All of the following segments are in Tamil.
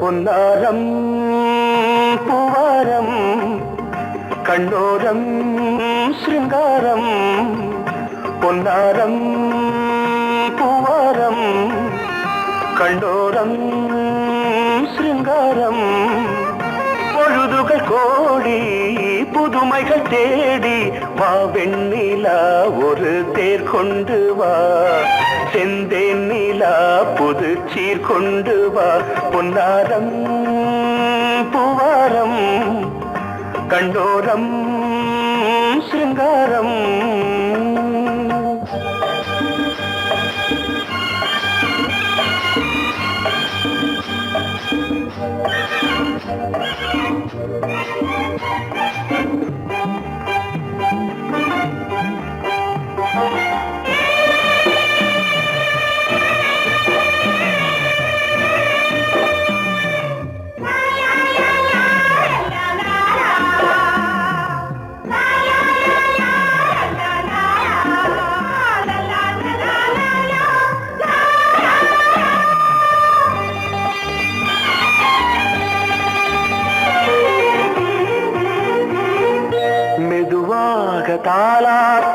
பொன்னாரம் பூவாரம் கண்ணோரம் சிருங்காரம். பொன்னாரம் பூவாரம் கண்டோரம் சிருங்காரம். பொழுதுகள் கோடி புதுமைகள் தேடி வா வெண்ணிலா ஒரு தேர் கொண்டு வா. செந்தேன் நிலா புது சீர் கொண்டு வா. பொன்னாரம் புவாரம் கண்டோரம் சிருங்காரம்.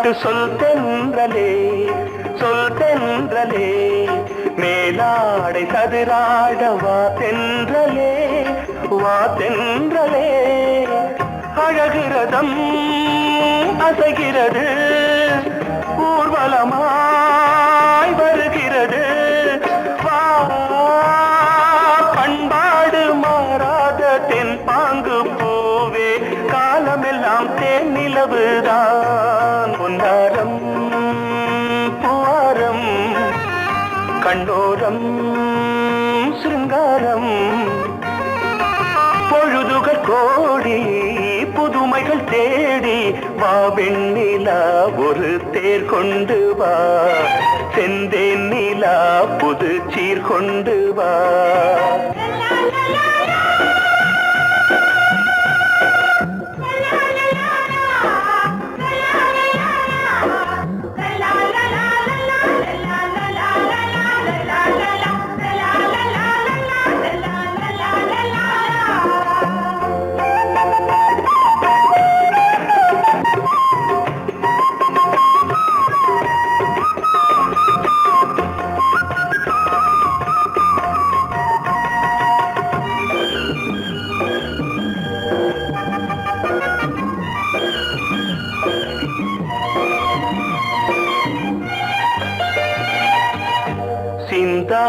பாட்டு சொல் தென்றலே சொல் தென்றலே. மேலாடை சதுராட வா தென்றலே வா தென்றலே. அழகிறதம் அசைகிறது ஊர்வலமாய் வருகிறது. வா பண்பாடு மாறாத தென் பாங்கு பூவே காலமெல்லாம் தேன் நிலவுதான் வா வெண்ணிலா ஒரு தேர் கொண்டு வா. செந்தேன் நிலா புது சீர் கொண்டு வா.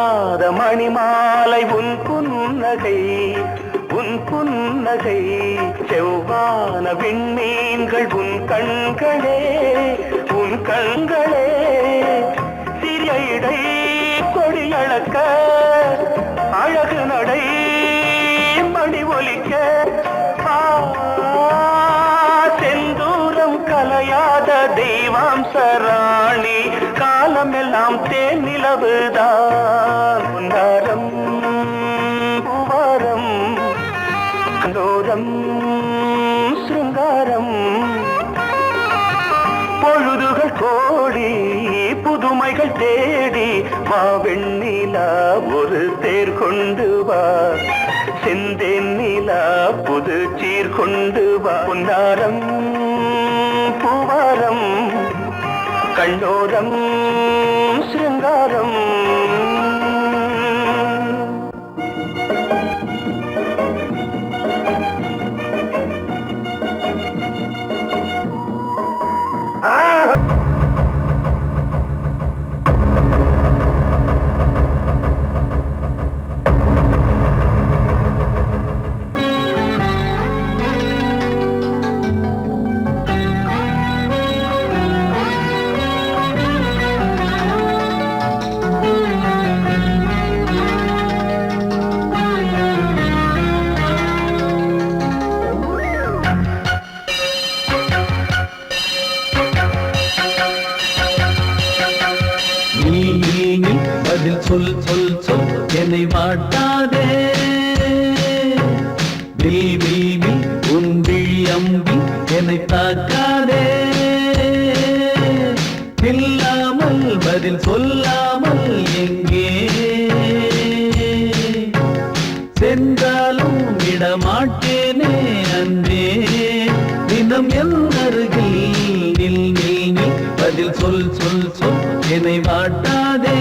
சிந்தாத மணிமாலை உன் புன்னகை உன் புன்னகை செவ்வான விண்மீன்கள் உன் கண்களே உன் கண்களே. சிறிய இடை கொடியளக்க அழகு நடை மணி ஒலிக்க. செந்தூரம் கலையாத தெய்வாம் சராணி உலகம் எல்லாம் தேன் நிலவுதான். உன்னாரம் பூவாரம் கண்டோரம் சிருங்காரம். பொழுதுகள் கோடி புதுமைகள் தேடி மாவெண்ணிலா ஒரு தேர் கொண்டு வா. செந்தேன் புது சீர் கொண்டு வா. உன்னாரம் பூவாரம் കണ്ണോരം ശൃംഗാരം ആ விடாதே வில் வில் வில் உன் விழி அம்பி என்னை தாக்காதே. இல்லாமல் பதில் சொல்லாமல் எங்கே? சென்றாலும் விடமாட்டேனே அன்றே. தினம் எல்லருகில் நில் நில் பதில் சொல் சொல் சொல் என்னை வாட்டாதே.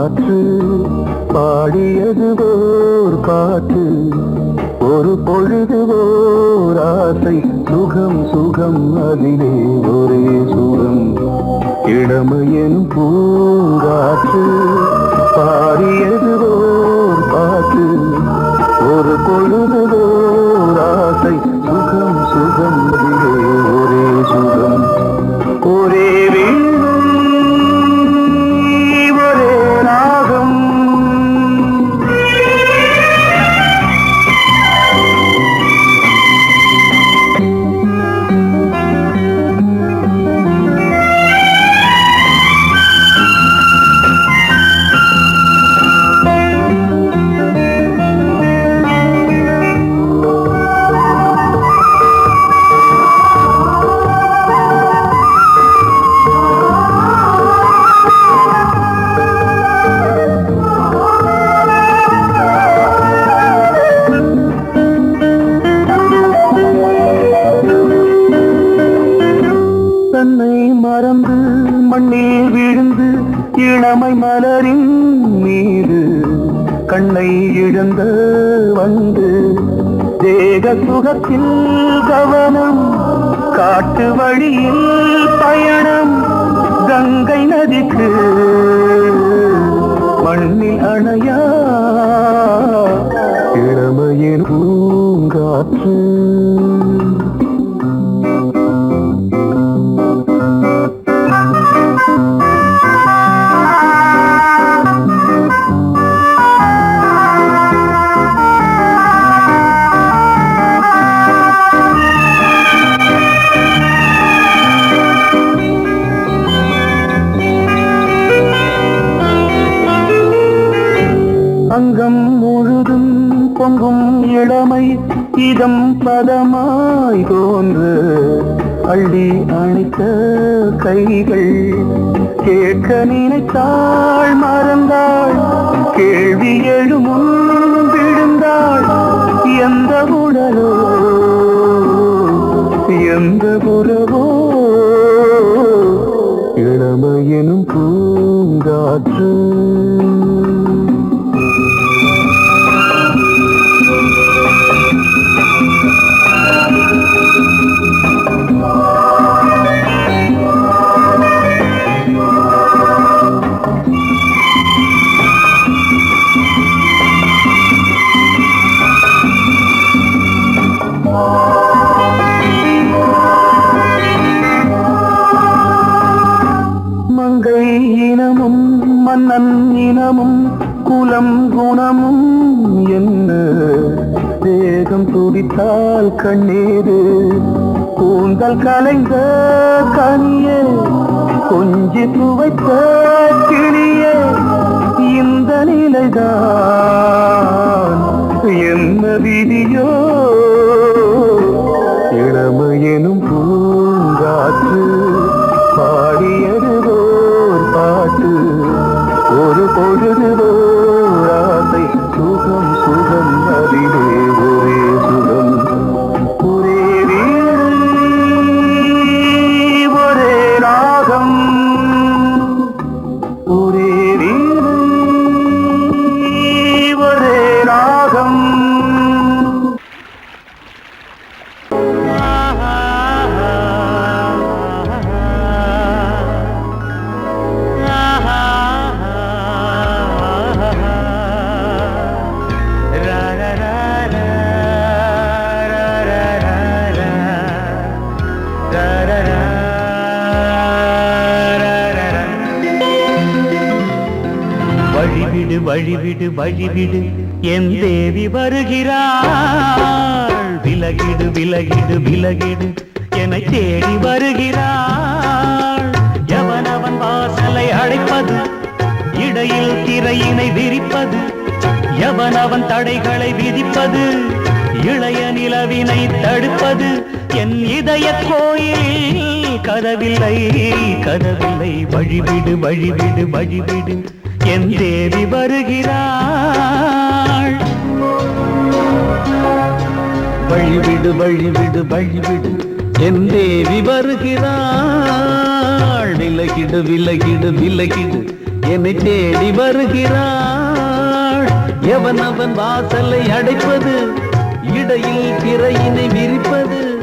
காற்று பாடியது ஓர் பாட்டு. ஒரு பொழுது ஓர் ஆசை சுகம் சுகம் அதிலே ஒரே சுகம். இளமையன் பூங்காற்று பாடியது ஓர் பாட்டு. ஒரு பொழுது இளமை மலரின் மீது கண்ணை இழந்து வந்து தேக சுகத்தில் கவனம் காட்டு வழியில் பயணம் கங்கை நதிக்கு மண்ணில் அணையா? இளமையின் பூங்காற்று கனி மன்னன் இனமும் குலம் குணமும் என்ன? தேகம் துடித்தால் கண்ணீரு கூந்தல் கலைந்த கனியே கொஞ்சி துவைத்த கிளியே இந்த நிலைதான். என்ன விதியோ? இளமையெனும் பூங்காற்று பாடியதுவோர் ஒரு வழிவிடு வழிவிடு. என் தேவி வருகிறாள். விலகிடு விலகிடு விலகிடு. என தேடி வருகிறாள். எவனவன் வாசலை அழைப்பது இடையில் திரையினை விரிப்பது எவனவன் தடைகளை விதிப்பது இளைய நிலவினை தடுப்பது. என் இதய கோயில் கதவில்லை கதவில்லை. வழிவிடு வழிவிடு வழிவிடு. என் தேவி வருகிறாள். வழிவிடு வழிவிடு வழிவிடு. என் தேவி வருகிறாள். விலகிடு விலகிடு விலகிடு. என்னை தேடி வருகிறாள். எவன் அவன் வாசலை அடைப்பது? இடையில் திரையினை விரிப்பது.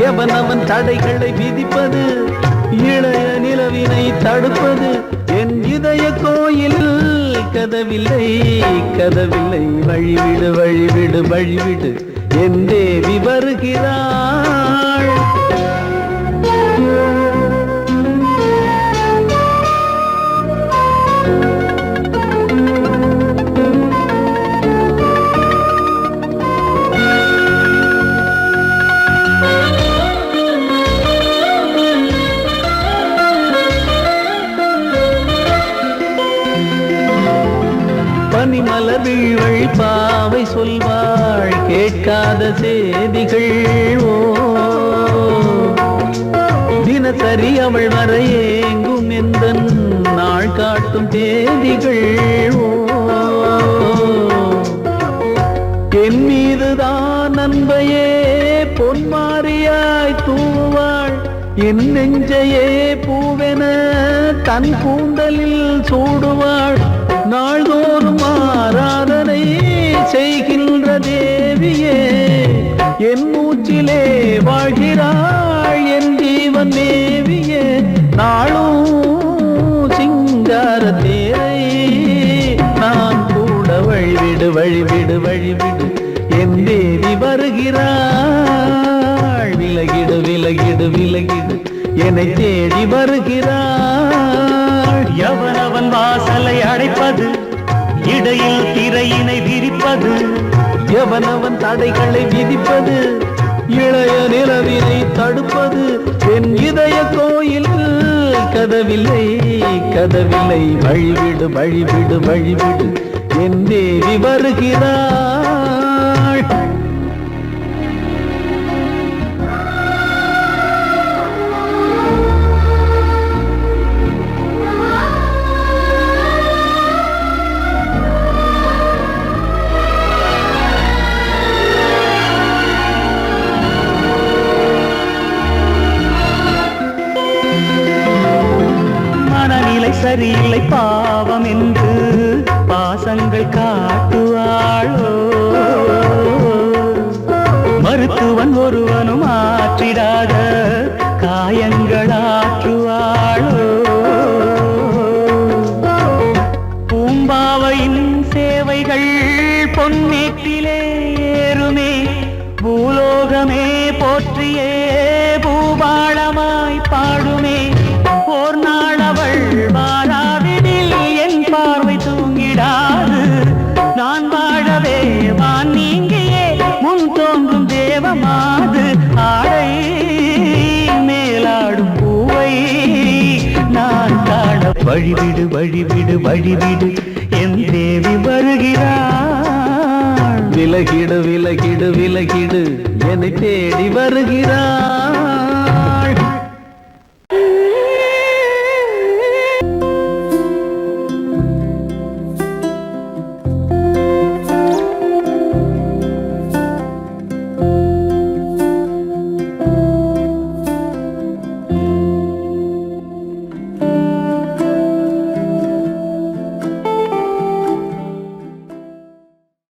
எவன் அவன் தடைகளை விதிப்பது? இளைய நிலவினை தடுப்பது என் இதய கோயில். கதவில்லை கதவில்லை. வழிவிடு வழிவிடு வழிவிடு. என் தேவி வருகிறாள். கேட்காத செய்திகள் ஓ. தினசரி அவள் வர ஏங்கும் எந்த நாள் காட்டும் தேதிகள் ஓ. என் மீதுதான் நண்பையே பொன்மாரியாய் தூவாள். என் நெஞ்சையே பூவென தன் கூந்தலில் சூடுவாள். நாள்தோறும் ஆராதனை செய்கின்ற தேவியே. என் மூச்சிலே வாழ்கிறாள் என் ஜீவன் மேவிய நாளும் சிங்கார தேரை. நான் கூட வழிவிடு வழிவிடு வழிவிடு. என் தேவி வருகிறாள். விலகிடு விலகிடு விலகிடு. என்னை தேடி வருகிறாள். எவனவன் வாசலை அடைப்பது? இடையில் திரையினை விரிப்பது? எவனவன் தடைகளை விதிப்பது இளைய நிலவினை தடுப்பது. என் இதய கோயில் கதவில்லை கதவில்லை. வழிவிடு வழிவிடு வழிவிடு. என் தேவி வருகிறார். பாவம் என்று பாசங்கள் காட்டுவாழோ மருத்துவன் ஒருவனும் ஆற்றிடாத காயங்கள் வழிவிடு வழிவிடு வழிவிடு. என் தேவி வருகிறாள். விலகிடு விலகிடு விலகிடு. என்னை தேடி வருகிறாள்.